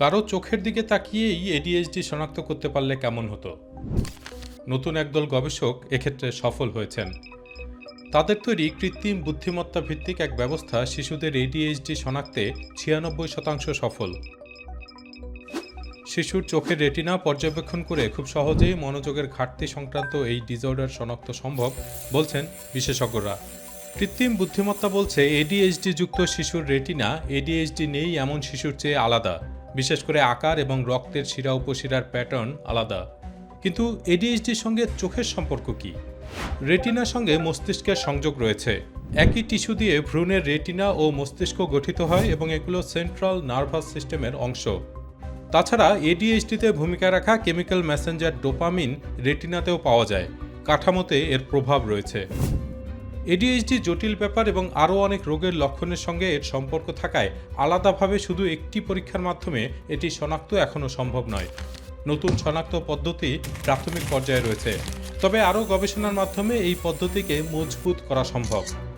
কারও চোখের দিকে তাকিয়েই এডিএইচডি শনাক্ত করতে পারলে কেমন হতো? নতুন একদল গবেষক এক্ষেত্রে সফল হয়েছেন। তাদের তৈরি কৃত্রিম বুদ্ধিমত্তা ভিত্তিক এক ব্যবস্থা শিশুদের এডিএইচডি শনাক্তে ছিয়ানব্বই শতাংশ সফল। শিশুর চোখের রেটিনা পর্যবেক্ষণ করে খুব সহজেই মনোযোগের ঘাটতি সংক্রান্ত এই ডিজর্ডার শনাক্ত সম্ভব বলছেন বিশেষজ্ঞরা। কৃত্রিম বুদ্ধিমত্তা বলছে এডিএইচডি যুক্ত শিশুর রেটিনা এডিএইচডি নেই এমন শিশুর চেয়ে আলাদা। বিশেষ করে আকার এবং রক্তের শিরা উপশিরার প্যাটার্ন আলাদা। কিন্তু এডিএইচডির সঙ্গে চোখের সম্পর্ক কি? রেটিনার সঙ্গে মস্তিষ্কের সংযোগ রয়েছে। একই টিস্যু দিয়ে ভ্রূণের রেটিনা ও মস্তিষ্ক গঠিত হয় এবং এগুলো সেন্ট্রাল নার্ভাস সিস্টেমের অংশ। তাছাড়া এডিএইচডিতে ভূমিকা রাখা কেমিক্যাল মেসেঞ্জার ডোপামিন রেটিনাতেও পাওয়া যায়। কাঠামোতে এর প্রভাব রয়েছে। এডিএইচডি জটিল ব্যাপার এবং আরও অনেক রোগের লক্ষণের সঙ্গে এর সম্পর্ক থাকায় আলাদাভাবে শুধু একটি পরীক্ষার মাধ্যমে এটি শনাক্ত এখনও সম্ভব নয়। নতুন শনাক্ত পদ্ধতি প্রাথমিক পর্যায়ে রয়েছে। তবে আরও গবেষণার মাধ্যমে এই পদ্ধতিকে মজবুত করা সম্ভব।